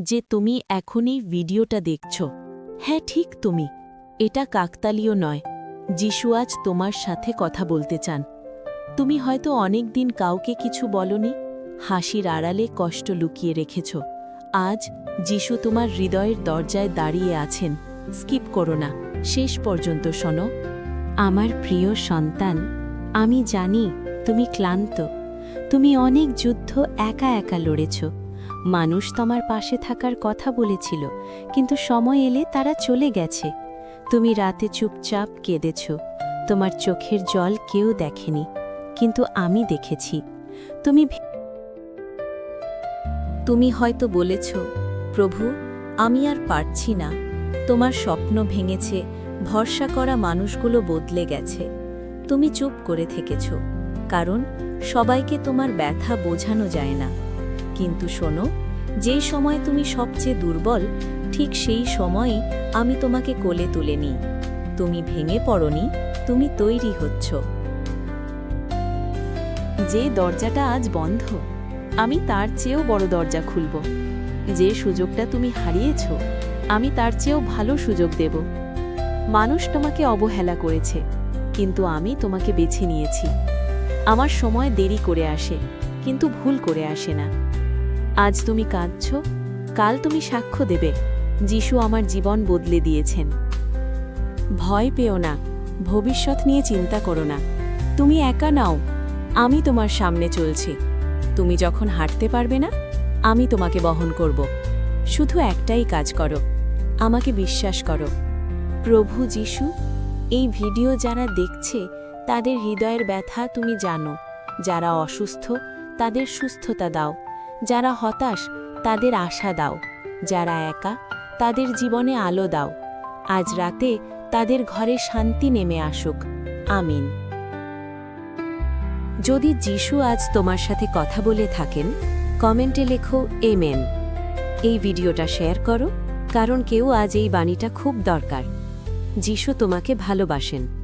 যে তুমি এখনই ভিডিওটা দেখছ। হ্যাঁ ঠিক তুমি। এটা কাকতালীয় নয়। যিশু আজ তোমার সাথে কথা বলতে চান। তুমি হয়তো অনেক দিন কাউকে কিছু বলনি, হাসির আড়ালে কষ্ট লুকিয়ে রেখেছ। আজ যিশু তোমার হৃদয়ের দরজায় দাঁড়িয়ে আছেন। স্কিপ করো না। শেষ পর্যন্ত শোনো। আমার প্রিয় সন্তান, আমি জানি তুমি ক্লান্ত। তুমি অনেক যুদ্ধ একা একা লড়েছ। মানুষ তোমার পাশে থাকার কথা বলেছিল, কিন্তু সময় এলে তারা চলে গেছে। তুমি রাতে চুপচাপ কেঁদেছ, তোমার চোখের জল কেউ দেখেনি, কিন্তু আমি দেখেছি। তুমি তুমি হয়তো বলেছ, প্রভু, আমি আর পারছি না। তোমার স্বপ্ন ভেঙেছে, ভরসা করা মানুষগুলো বদলে গেছে। তুমি চুপ করে থেকেছ, কারণ সবাইকে তোমার ব্যথা বোঝানো যায় না। কিন্তু শোনো যেই সময় তুমি সবচেয়ে দুর্বল, ঠিক সেই সময়ই আমি তোমাকে কোলে তুলে নিই। তুমি ভেঙে পড়নি, তুমি তৈরি হচ্ছ। যে দরজাটা আজ বন্ধ, আমি তার চেয়েও বড় দরজা খুলব। যে সুযোগটা তুমি হারিয়েছ, আমি তার চেয়েও ভালো সুযোগ দেব। মানুষ তোমাকে অবহেলা করেছে, কিন্তু আমি তোমাকে বেছে নিয়েছি। আমার সময় দেরি করে আসে, কিন্তু ভুল করে আসে না। আজ তুমি কাঁদছ, কাল তুমি সাক্ষ্য দেবে, যিশু আমার জীবন বদলে দিয়েছেন। ভয় পেও না, ভবিষ্যৎ নিয়ে চিন্তা করো না। তুমি একা নাও, আমি তোমার সামনে চলছি। তুমি যখন হাঁটতে পারবে না, আমি তোমাকে বহন করব। শুধু একটাই কাজ করো, আমাকে বিশ্বাস করো। প্রভু যিশু, এই ভিডিও যারা দেখছে, তাদের হৃদয়ের ব্যথা তুমি জানো। যারা অসুস্থ, তাদের সুস্থতা দাও। যারা হতাশ, তাদের আশা দাও। যারা একা, তাদের জীবনে আলো দাও। আজ রাতে তাদের ঘরে শান্তি নেমে আসুক। আমিন। যদি যিশু আজ তোমার সাথে কথা বলে থাকেন, কমেন্টে লেখো এমেন এই ভিডিওটা শেয়ার করো, কারণ কেউ আজ এই বাণীটা খুব দরকার। যিশু তোমাকে ভালোবাসেন।